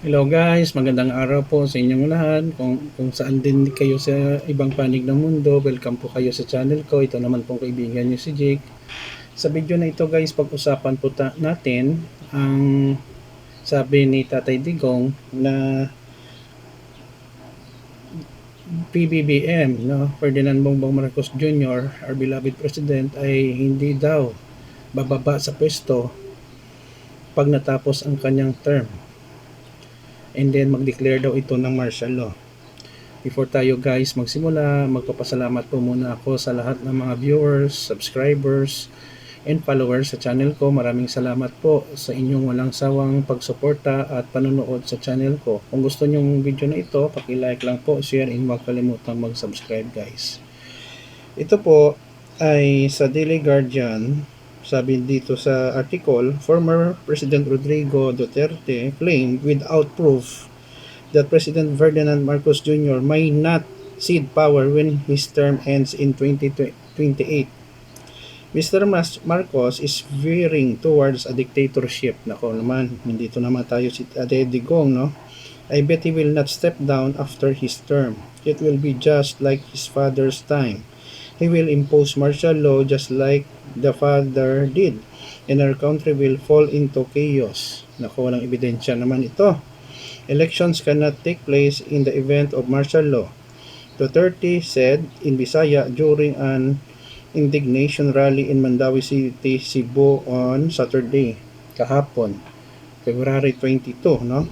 Hello guys, magandang araw po sa inyong lahat. Kung, kung saan din kayo sa ibang panig ng mundo, welcome po kayo sa channel ko. Ito naman pong kaibigan niyo si Jake. Sa video na ito guys, pag-usapan po ta- natin ang sabi ni Tatay Digong na PBBM, no, Ferdinand Bongbong Marcos Jr., our beloved president, ay hindi daw bababa sa pwesto pag natapos ang kanyang term and then mag-declare daw ito ng martial law. Before tayo guys magsimula, magpapasalamat po muna ako sa lahat ng mga viewers, subscribers, and followers sa channel ko. Maraming salamat po sa inyong walang sawang pagsuporta at panonood sa channel ko. Kung gusto niyo yung video na ito, paki-like lang po, share, and huwag kalimutang mag-subscribe guys. Ito po ay sa Daily Guardian, sabi dito sa article, former President Rodrigo Duterte claimed without proof that President Ferdinand Marcos Jr. may not cede power when his term ends in 2028. Mr. Marcos is veering towards a dictatorship. Nako naman, hindi to naman tayo si Ate no? I bet he will not step down after his term. It will be just like his father's time. He will impose martial law just like the father did. And our country will fall into chaos. Naku, walang ebidensya naman ito. Elections cannot take place in the event of martial law. Duterte said in Bisaya during an indignation rally in Mandawi City, Cebu on Saturday, kahapon, February 22, no?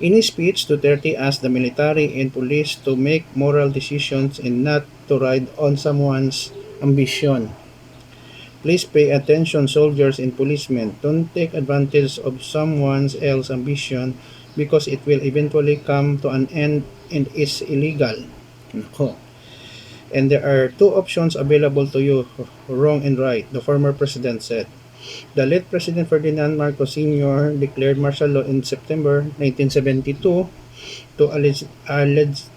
In his speech, Duterte asked the military and police to make moral decisions and not to ride on someone's ambition. Please pay attention, soldiers and policemen. Don't take advantage of someone else's ambition because it will eventually come to an end and is illegal. Nako. And there are two options available to you, wrong and right, the former president said. The late President Ferdinand Marcos Sr. declared martial law in September 1972 to allege, allege,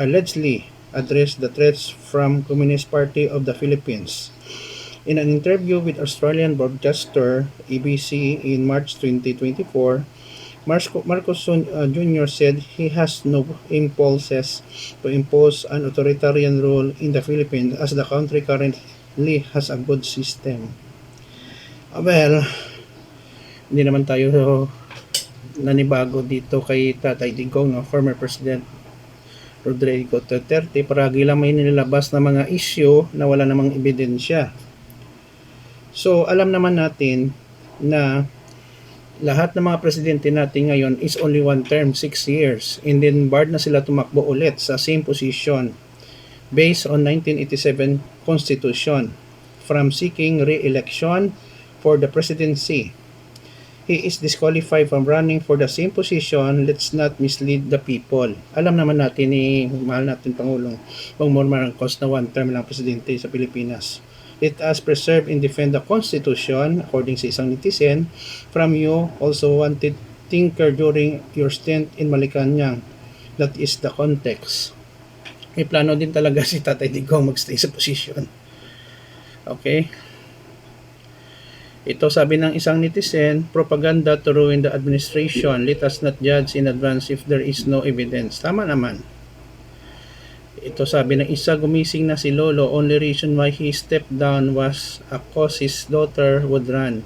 allegedly address the threats from Communist Party of the Philippines. In an interview with Australian broadcaster ABC in March 2024, Marco- Marcos Sun- uh, Jr. said he has no impulses to impose an authoritarian rule in the Philippines as the country currently has a good system. Ah, Well, hindi naman tayo nanibago dito kay Tatay Digong, no? former President Rodrigo Duterte. Paragi lang may nilabas na mga issue na wala namang ebidensya. So, alam naman natin na lahat ng mga presidente natin ngayon is only one term, 6 years. And then barred na sila tumakbo ulit sa same position based on 1987 Constitution from seeking re-election for the presidency. He is disqualified from running for the same position. Let's not mislead the people. Alam naman natin ni mahal natin Pangulong Bongbong Marcos na one term lang presidente sa Pilipinas. Let us preserve and defend the Constitution, according sa isang netizen, from you also wanted thinker during your stint in Malacanang. That is the context. May plano din talaga si Tatay Digong magstay sa position. Okay? Ito sabi ng isang netizen, propaganda to ruin the administration. Let us not judge in advance if there is no evidence. Tama naman. Ito sabi ng isa, gumising na si Lolo. Only reason why he stepped down was a cause his daughter would run.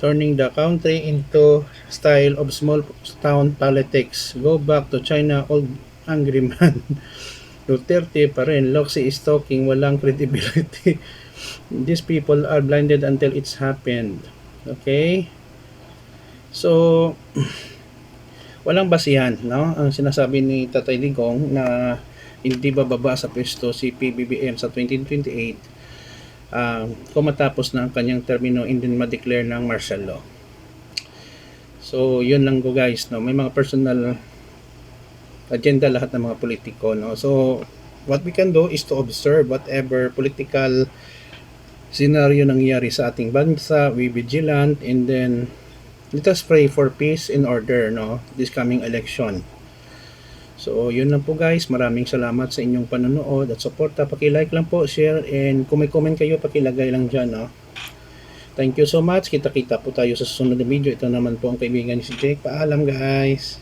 Turning the country into style of small town politics. Go back to China, old angry man. Duterte pa rin. Loxi is talking. Walang credibility. These people are blinded until it's happened. Okay? So, walang basihan, no? Ang sinasabi ni Tatay Digong na hindi bababa sa pwesto si PBBM sa 2028 uh, kung matapos na ang kanyang termino and then ma-declare ng martial law. So, yun lang ko guys, no? May mga personal agenda lahat ng mga politiko, no? So, what we can do is to observe whatever political scenario nangyari sa ating bansa, we vigilant, and then let us pray for peace and order, no? This coming election. So, yun lang po guys. Maraming salamat sa inyong panonood at suporta. Paki-like lang po, share, and kung may comment kayo, pakilagay lang dyan, no? Thank you so much. Kita-kita po tayo sa susunod na video. Ito naman po ang kaibigan ni si Jake. Paalam guys.